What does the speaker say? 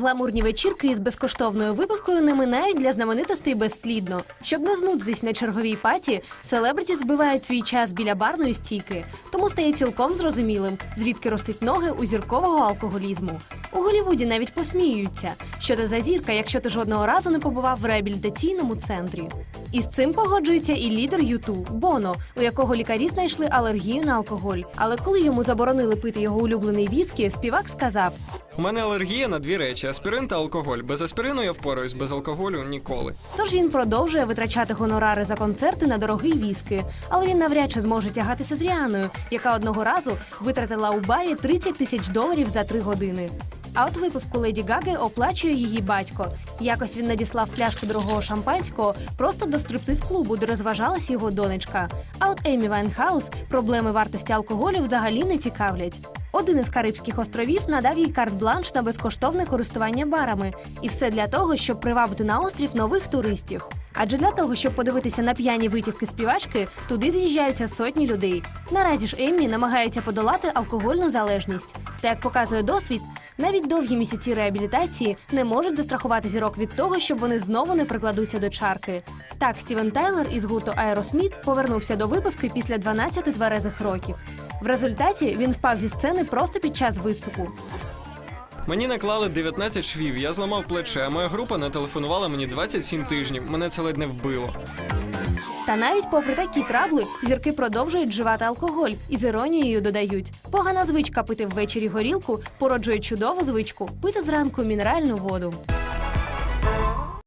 Гламурні вечірки із безкоштовною випивкою не минають для знаменитостей безслідно. Щоб не знудитись на черговій паті, селебриті збивають свій час біля барної стійки. Тому стає цілком зрозумілим, звідки ростуть ноги у зіркового алкоголізму. У Голівуді навіть посміюються. Що ти за зірка, якщо ти жодного разу не побував в реабілітаційному центрі? І з цим погоджується і лідер Юту Боно, у якого лікарі знайшли алергію на алкоголь. Але коли йому заборонили пити його улюблений віскі, співак сказав: У мене алергія на дві речі: аспірин та алкоголь. Без аспірину я впораюсь, без алкоголю ніколи. Тож він продовжує витрачати гонорари за концерти на дорогий віски, але він навряд чи зможе тягатися з Ріаною, яка одного разу витратила у барі 30 тисяч доларів за три години. А от випивку Леді Гаги оплачує її батько. Якось він надіслав пляшку дорогого шампанського просто до стриптиз-клубу, де розважалась його донечка. А от Емі Вайнхаус проблеми вартості алкоголю взагалі не цікавлять. Один із Карибських островів надав їй карт-бланш на безкоштовне користування барами, і все для того, щоб привабити на острів нових туристів. Адже для того, щоб подивитися на п'яні витівки співачки, туди з'їжджаються сотні людей. Наразі ж Еммі намагається подолати алкогольну залежність. Та як показує досвід, навіть довгі місяці реабілітації не можуть застрахувати зірок від того, щоб вони знову не прикладуться до чарки. Так, Стівен Тайлер із гурту Аеросміт повернувся до випивки після 12 тверезих років. В результаті він впав зі сцени просто під час виступу. Мені наклали 19 швів, я зламав плече, моя група не телефонувала мені 27 тижнів. Мене це ледь не вбило. Та навіть попри такі трабли, зірки продовжують вживати алкоголь і з іронією додають: погана звичка пити ввечері горілку породжує чудову звичку пити зранку мінеральну воду.